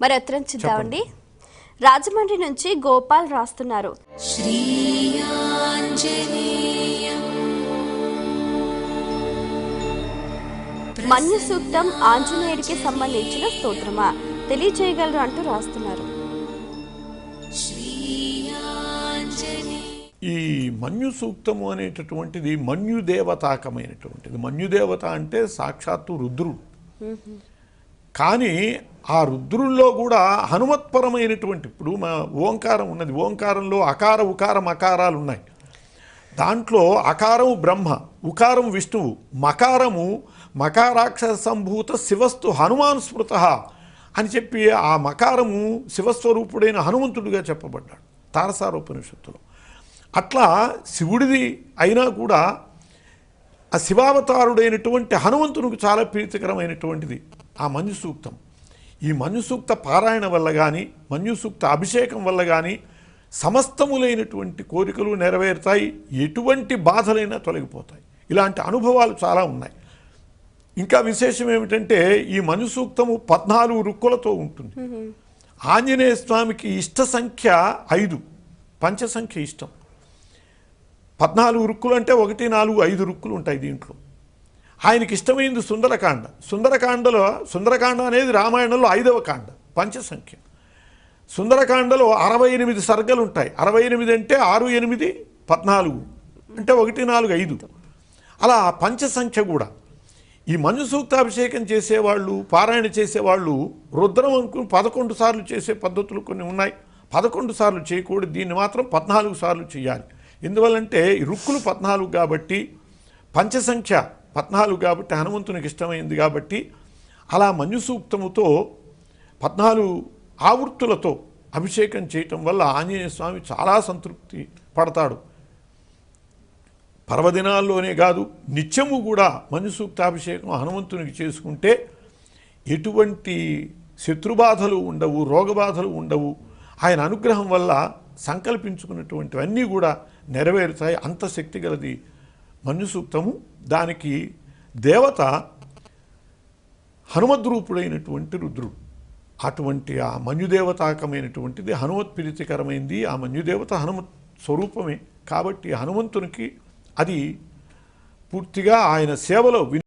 మరి ఉత్తరం చూద్దామండి. రాజమండ్రి నుంచి గోపాల్ రాస్తున్నారు. మన్య సూక్తం ఆంజనేయుడికి సంబంధించిన స్తోత్రమా? తెలియజేయగలరు అంటూ రాస్తున్నారు. ఈ మన్యు సూక్తము అనేటటువంటిది మన్యుదేవతాకమైనటువంటిది. మన్యుదేవత అంటే సాక్షాత్తు రుద్రుడు. కానీ ఆ రుద్రుల్లో కూడా హనుమత్పరమైనటువంటి ఇప్పుడు మా ఓంకారం ఉన్నది ఓంకారంలో అకార ఉకారం అకారాలు ఉన్నాయి. దాంట్లో అకారము బ్రహ్మ ఉకారం విష్ణువు మకారము మకారాక్ష సంభూత శివస్తు హనుమాన్ స్మృత అని చెప్పి ఆ మకారము శివస్వరూపుడైన హనుమంతుడిగా చెప్పబడ్డాడు తారసారోపనిషత్తులో. అట్లా శివుడిది అయినా కూడా ఆ శివావతారుడైనటువంటి హనుమంతునికి చాలా ప్రీతికరమైనటువంటిది. ఆ మన్యు సూక్తం ఈ మన్యు సూక్త పారాయణ వల్ల కానీ మన్యు సూక్త అభిషేకం వల్ల కానీ సమస్తములైనటువంటి కోరికలు నెరవేరుతాయి ఎటువంటి బాధలైనా తొలగిపోతాయి. ఇలాంటి అనుభవాలు చాలా ఉన్నాయి. ఇంకా విశేషం ఏమిటంటే ఈ మను సూక్తము పద్నాలుగు రుక్కులతో ఉంటుంది. ఆంజనేయ స్వామికి ఇష్ట సంఖ్య ఐదు పంచసంఖ్య ఇష్టం. పద్నాలుగు రుక్కులు అంటే ఒకటి నాలుగు ఐదు రుక్కులు ఉంటాయి దీంట్లో. ఆయనకి ఇష్టమైంది సుందరకాండ. సుందరకాండలో సుందరకాండ అనేది రామాయణంలో ఐదవ కాండ పంచసంఖ్య. సుందరకాండలో అరవై ఎనిమిది సర్గలు ఉంటాయి. అరవై ఎనిమిది అంటే ఆరు ఎనిమిది పద్నాలుగు. అంటే ఒకటి నాలుగు ఐదు. అలా పంచసంఖ్య కూడా. ఈ మంజు సూక్తాభిషేకం చేసేవాళ్ళు పారాయణ చేసేవాళ్ళు రుద్రం అనుకుని పదకొండు సార్లు చేసే పద్ధతులు కొన్ని ఉన్నాయి. పదకొండు సార్లు చేయకూడదు. దీన్ని మాత్రం పద్నాలుగు సార్లు చేయాలి. ఎందువల్లంటే రుక్కులు పద్నాలుగు కాబట్టి పంచసంఖ్య పద్నాలుగు కాబట్టి హనుమంతునికి ఇష్టమైంది కాబట్టి అలా మంజు సూక్తముతో పద్నాలుగు ఆవృత్తులతో అభిషేకం చేయటం వల్ల ఆంజనేయ స్వామి చాలా సంతృప్తి పడతాడు. పర్వదినాల్లోనే కాదు నిత్యము కూడా మనుసూక్తాభిషేకం హనుమంతునికి చేసుకుంటే ఎటువంటి శత్రుబాధలు ఉండవు రోగబాధలు ఉండవు. ఆయన అనుగ్రహం వల్ల సంకల్పించుకున్నటువంటివన్నీ కూడా నెరవేరుతాయి. అంత శక్తి గలది మన్యుసూక్తము దానికి దేవత హనుమద్రూపుడైనటువంటి రుద్రుడు. అటువంటి ఆ మన్యుదేవతాకమైనటువంటిది హనుమత్ ప్రీతికరమైంది. ఆ మన్యుదేవత హనుమత్ స్వరూపమే. కాబట్టి హనుమంతునికి అది పూర్తిగా ఆయన సేవలో